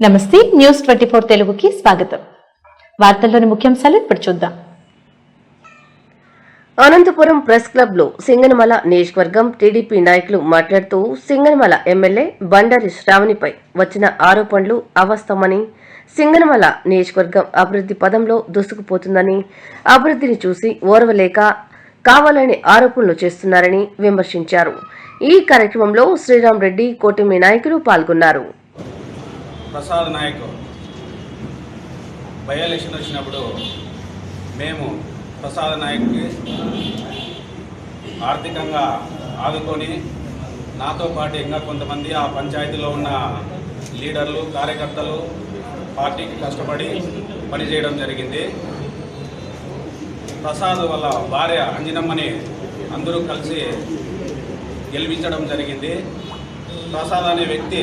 నమస్తే news twenty four తెలుగుకి స్వాగతం. వార్తల్లోని ముఖ్యాంశాలు ఇప్పుడు చూద్దాం. అనంతపురం ప్రెస్ క్లబ్లో సింగనమల నియోజకవర్గం టీడీపీ నాయకులు మాట్లాడుతూ సింగనమల ఎమ్మెల్యే బండారి శ్రావణిపై వచ్చిన ఆరోపణలు అవాస్తవమని సింగనమల నియోజకవర్గం అభివృద్ధి పదంలో దూసుకుపోతుందని అభివృద్ధిని చూసి ఓర్వలేక కావాలని ఆరోపణలు చేస్తున్నారని విమర్శించారు. ఈ కార్యక్రమంలో శ్రీరామ్ రెడ్డి కూటమి నాయకులు పాల్గొన్నారు. ప్రసాద్ నాయక్ బై ఎలక్షన్ వచ్చినప్పుడు మేము ప్రసాద్ నాయక్కి ఆర్థికంగా ఆదుకొని నాతో పాటు ఇంకా కొంతమంది ఆ పంచాయతీలో ఉన్న లీడర్లు కార్యకర్తలు పార్టీకి కష్టపడి పనిచేయడం జరిగింది. ప్రసాద్ వాళ్ళ భార్య అంజనమ్మని అందరూ కలిసి గెలిపించడం జరిగింది. ప్రసాద్ అనే వ్యక్తి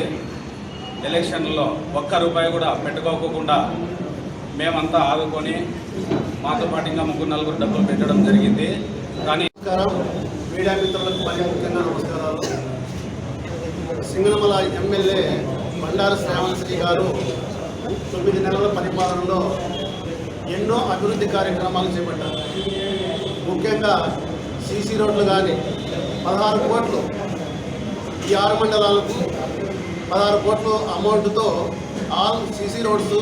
ఎలక్షన్లో ఒక్క రూపాయి కూడా పెట్టుకోకుండా మేమంతా ఆదుకొని మాతో పాటు ఇంకా ముగ్గురు నలుగురు డబ్బులు పెట్టడం జరిగింది. కానీ మీడియా మిత్రులకు మరి ముఖ్యంగా నమస్కారాలు. సింగనమల ఎమ్మెల్యే బండారు శ్రావణశ్రీ గారు తొమ్మిది నెలల పరిపాలనలో ఎన్నో అభివృద్ధి కార్యక్రమాలు చేపట్టారు. ముఖ్యంగా సీసీ రోడ్లు కానీ పదహారు కోట్లు ఈ ఆరు మండలాలకు పదహారు కోట్లు అమౌంట్తో ఆల్ సీసీ రోడ్స్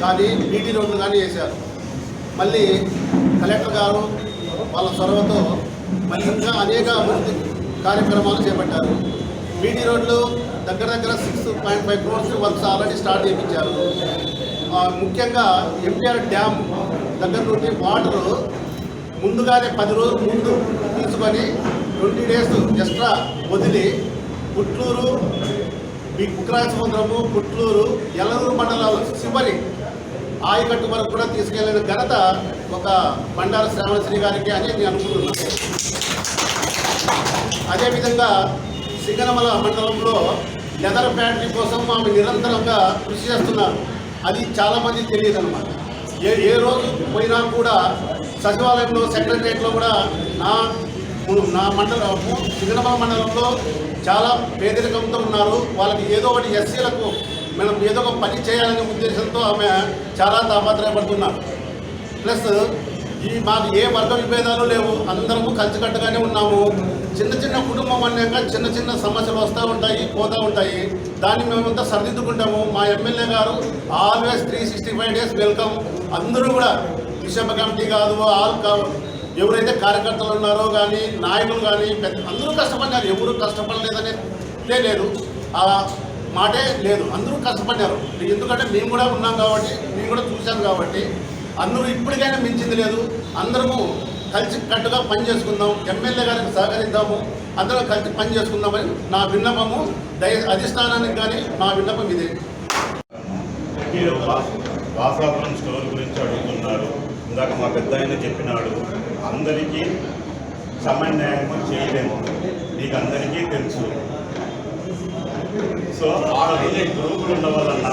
కానీ బీటీ రోడ్లు కానీ వేశారు. మళ్ళీ కలెక్టర్ గారు వాళ్ళ చొరవతో మళ్ళీ ఇంకా అనేక అభివృద్ధి కార్యక్రమాలు చేపట్టారు. బీటీ రోడ్లు దగ్గర దగ్గర six point five crores works already start చేయించారు ముఖ్యంగా ఎంటీఆర్ డ్యామ్ దగ్గర నుండి వాటర్ ముందుగానే పది రోజుల ముందు తీసుకొని ట్వంటీ డేస్ ఎక్స్ట్రా వదిలి పుట్లూరు ఈ సముద్రము పుట్లూరు ఎల్లూరు మండలాలు చివరి ఆయకట్టు వరకు కూడా తీసుకెళ్ళిన ఘనత ఒక బండారు శ్రావణశ్రీ గారికి అని నేను అనుకుంటున్నాను. అదేవిధంగా సింగనమల మండలంలో లెదర్ ఫ్యాక్టరీ కోసం ఆమె నిరంతరంగా కృషి చేస్తున్నారు. అది చాలామంది తెలియదు అనమాట ఏ ఏ రోజు పోయినా కూడా సచివాలయంలో సెక్రటరియట్లో కూడా నా నా మండలము సింగనమల మండలంలో చాలా పేదరికంతో ఉన్నారు. వాళ్ళకి ఏదో ఒకటి ఎస్సీలకు మనం ఏదో ఒక పని చేయాలనే ఉద్దేశంతో ఆమె చాలా తాపత్రయపడుతున్నారు ప్లస్ ఈ మాకు ఏ వర్గ విభేదాలు లేవు. అందరము కలిసికట్టుగానే ఉన్నాము. చిన్న చిన్న కుటుంబం అన్నాక చిన్న చిన్న సమస్యలు వస్తూ ఉంటాయి పోతూ ఉంటాయి. దాన్ని మేమంతా సరిదిద్దుకుంటాము. మా ఎమ్మెల్యే గారు always three sixty five days welcome అందరూ కూడా విషమ కమిటీ కాదు ఆల్ ఎవరైతే కార్యకర్తలు ఉన్నారో కానీ నాయకులు కానీ పెద్ద అందరూ కష్టపడ్డారు. ఎవరు కష్టపడలేదనే లేదు. ఆ మాటే లేదు. అందరూ కష్టపడ్డారు. ఎందుకంటే మేము కూడా ఉన్నాం కాబట్టి మేము కూడా చూశాను కాబట్టి అందరూ ఇప్పటికైనా మించింది లేదు. అందరము కలిసి కట్టుగా పని చేసుకుందాం. ఎమ్మెల్యే గారికి సహకరిద్దాము. అందరం కలిసి పని చేసుకుందామని నా విన్నపము దయ అధిష్టానానికి కానీ నా విన్నపం ఇదే. వాసాపురం స్టోర్ గురించి అడుగుతున్నారు. ఇందాక మా పెద్ద ఆయన చెప్పినాడు. అందరికీ సమన్వయం చేయలేము. మీకు అందరికీ తెలుసు. సో ఆ రోజు గ్రూపులు ఉండవలన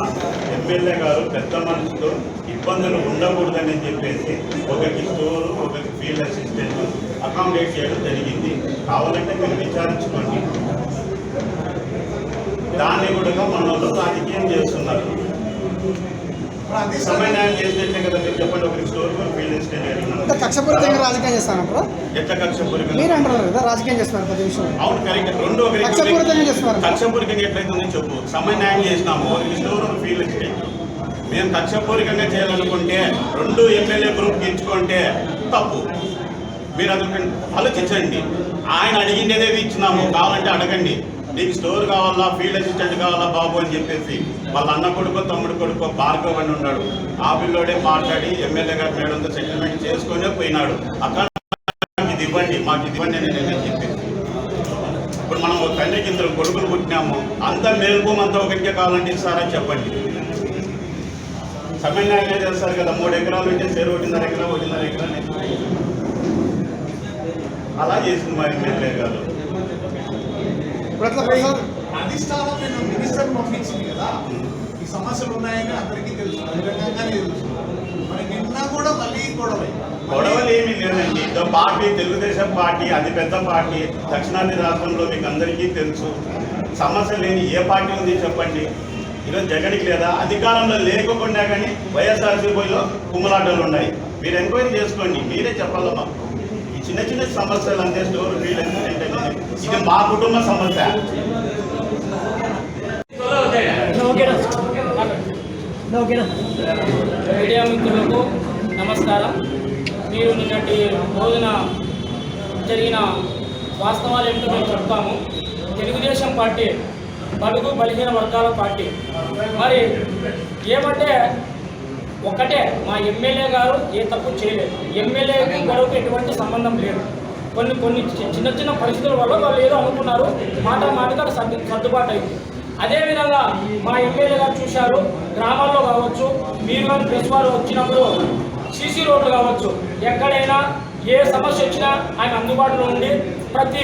ఎమ్మెల్యే గారు పెద్ద మనుషులు ఇబ్బందులు ఉండకూడదని చెప్పేసి ఒకరికి స్టోరు ఒకరికి ఫీల్డ్ అసిస్టెంట్ అకామిడేట్ చేయడం జరిగింది. కావాలంటే మీరు విచారించుకోండి. దాన్ని కూడా మన వాళ్ళు రాజకీయం చేస్తున్నారు సమన్వయం చేసినట్లే కదా మీరు చెప్పండి ఒకరికి స్టోర్ ఫీల్డ్ అసిస్టెంట్ అంటే కక్షపూరితంగా రాజకీయం చేస్తాను అప్పుడు మీరు కదా రాజకీయం చేస్తున్నారు ప్రతి విషయం. అవును కరెక్ట్. రెండు కక్షపూరితంగా చేస్తున్నారు. చెప్పు. చేసినాము అసిస్టెంట్ మేము కక్షపూరికంగా చేయాలనుకుంటే రెండు ఎమ్మెల్యే గ్రూప్ ఎంచుకుంటే తప్పు. మీరు అది ఆలోచించండి ఆయన అడిగిండేదేవి ఇచ్చినాము. కావాలంటే అడగండి. నీకు స్టోర్ కావాలా ఫీల్డ్ అసిస్టెంట్ కావాలా బాబు అని చెప్పేసి వాళ్ళ అన్న కొడుకు తమ్ముడు కొడుకు భార్గవ్ అని ఉన్నాడు. ఆ పిల్లోడే మాట్లాడి ఎమ్మెల్యే గారు మేడంతో సెటిల్మెంట్ చేసుకునే పోయినాడు. అక్కడ ఇది ఇవ్వండి మాకు ఇది ఇవ్వండి అని నేను చెప్పేసి. ఇప్పుడు మనం ఒక తండ్రికి ఇద్దరు కొడుకులు పుట్టినాము. అంత మేల్కోమంతా ఒకరికే కావాలంటే ఇస్తారని చెప్పండి. సమన్వయంగా చేస్తారు కదా మూడు ఎకరాలు ఉంటే సేరు ఒకటిన్నర ఎకరా ఒకటిన్నర ఎకరా అలా చేసింది మా ఎమ్మెల్యే గారు. అధిష్టానం నేను మినిస్టర్ పంపించింది కదా. ఈ సమస్యలు ఉన్నాయని అందరికీ తెలుసు. బహిరంగంగానే తెలుసు. మరి నిన్న కూడా మళ్ళీ గొడవ. గొడవలు ఏమీ లేదండి. ఇదో పార్టీ తెలుగుదేశం పార్టీ అది పెద్ద పార్టీ దక్షిణాది రాష్ట్రంలో మీకు అందరికీ తెలుసు. సమస్య లేని ఏ పార్టీ ఉంది చెప్పండి. ఈరోజు జగన్కి లేదా? అధికారంలో లేకుండా కానీ వైఎస్ఆర్సీపీలో కుమ్మలాటలు ఉన్నాయి. మీరు ఎంక్వైరీ చేసుకోండి. మీరే చెప్పాలమ్మా. చిన్న చిన్న సమస్యలు అంతే స్టోర్ ఫీల్ ఇది మా కుటుంబ సమస్య. మీడియా మిత్రులకు నమస్కారం. మీరు నిన్నటి రోజున జరిగిన వాస్తవాలు ఏంటో మేము చెప్తాము. తెలుగుదేశం పార్టీ బడుగు బలహీన వర్గాల పార్టీ. మరి ఏమంటే ఒకటే మా ఎమ్మెల్యే గారు ఏ తప్పు చేయలేదు. ఎమ్మెల్యేకి గొడవకు ఎటువంటి సంబంధం లేదు. కొన్ని కొన్ని చిన్న చిన్న పరిస్థితుల వల్ల వాళ్ళు ఏదో అనుకున్నారు. మాట మాటగా సర్దు సర్దుబాటు అయింది అదేవిధంగా మా ఎమ్మెల్యే గారు చూశారు గ్రామాల్లో కావచ్చు మీరు కానీ ప్రెస్ వారు వచ్చినప్పుడు సీసీ రోడ్లు కావచ్చు ఎక్కడైనా ఏ సమస్య వచ్చినా ఆయన అందుబాటులో ఉండి ప్రతి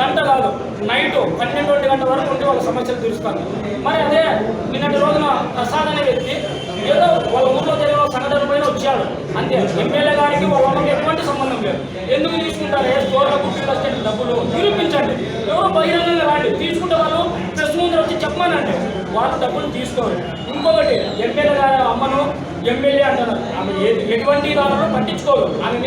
గంట కాదు నైట్ పన్నెండు గంటల గంట వరకు ఉండి వాళ్ళ సమస్యలు తీరుస్తారు. మరి అదే నిన్నటి రోజున ప్రసాద్ అనే వ్యక్తి ఏదో వాళ్ళ ఊళ్ళో జరిగిన సంఘటన పైన వచ్చాడు. అంతే ఎమ్మెల్యే గారికి వాళ్ళకి ఎటువంటి సంబంధం లేదు. ఎందుకు తీసుకుంటారు? ఏ స్టోర్లో కుట్టిన డబ్బులు నిరూపించండి. ఎవరో బహిరంగంగా రాండి. తీసుకుంటే వాళ్ళు ప్రెస్ ముందు వచ్చి చెప్పమానండి. వాళ్ళు డబ్బులు తీసుకోరు. ఇంకొకటి ఎమ్మెల్యే గారి అమ్మను ఎమ్మెల్యే అంటారు. ఆమె ఎటువంటి దానిలో పట్టించుకోరు. ఆమె